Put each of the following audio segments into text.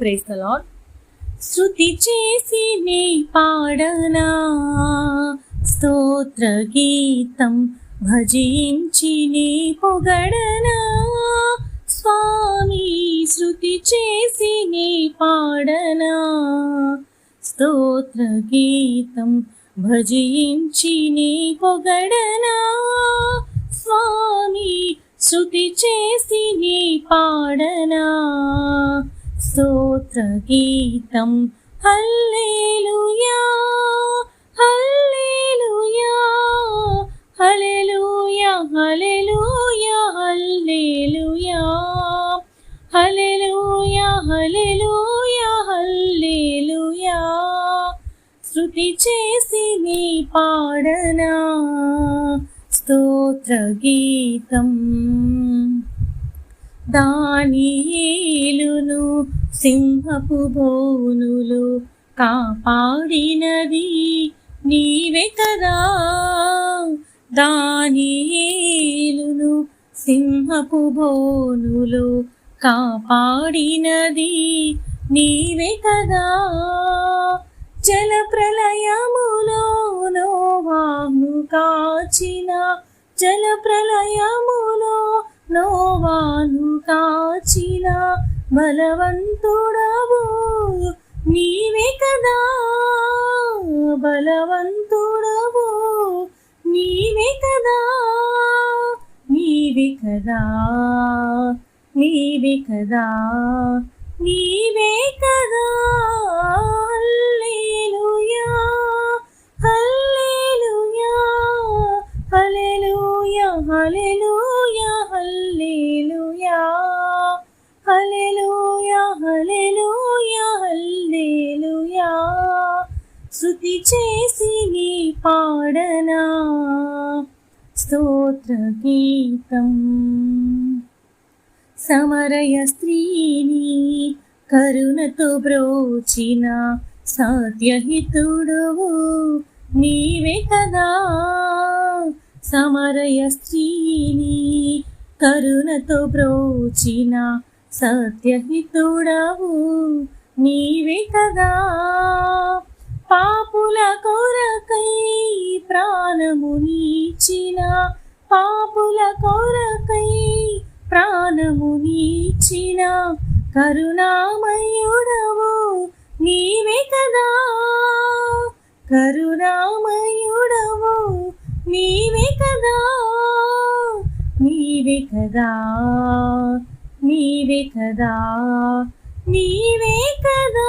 Praise the lord శృతి చేసి నీ పాడనా? స్తోత్ర గీతం భజించి నీ పొగడనా? స్వామి శృతి చేసి నీ పాడనా? స్తోత్ర గీతం భజించి నీ పొగడనా? స్వామి శృతి చేసి నీ పాడనా? గీతం హల్లేలుయా హల్లేలుయా హల్లెలూయా హల్లెలూయా హల్లెలూయా హల్లెలూయా హల్లెలూయా హల్లెలూయా. శృతి చేసి నీ పాడనా స్తోత్ర గీతం దానియేలును సింహపు బోనులు కాపాడినది నీవే కదా. దానియేలును సింహపు బోనులు కాపాడినది నీవే కదా. జల ప్రళయములో నోవాహు కాచిన జల ప్రళయములో నోవాను కాచిన బలవంతుడవు నీవే కదా. బలవంతుడవు నీవే కదా. నీవే కదా. నీవే కదా. నీవే కదా. స్తుతి చేసి నీ పాడనా? స్తోత్ర గీతం. సమరయ స్త్రీని కరుణతో బ్రోచిన సత్యహితుడువు నీవే కదా. సమరయ స్త్రీని కరుణతో బ్రోచిన సత్యహితుడవు నీవే కదా. పాపుల కొరకై ప్రాణము నీచిన పాపుల కొరకై ప్రాణము నీచిన కరుణామయుడవు నీవే కదా. కరుణామయుడవు నీవే కదా. నీవే కదా. నీవే కదా. నీవే కదా.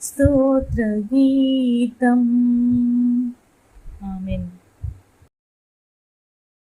స్తోత్రగీతం. ఆమెన్.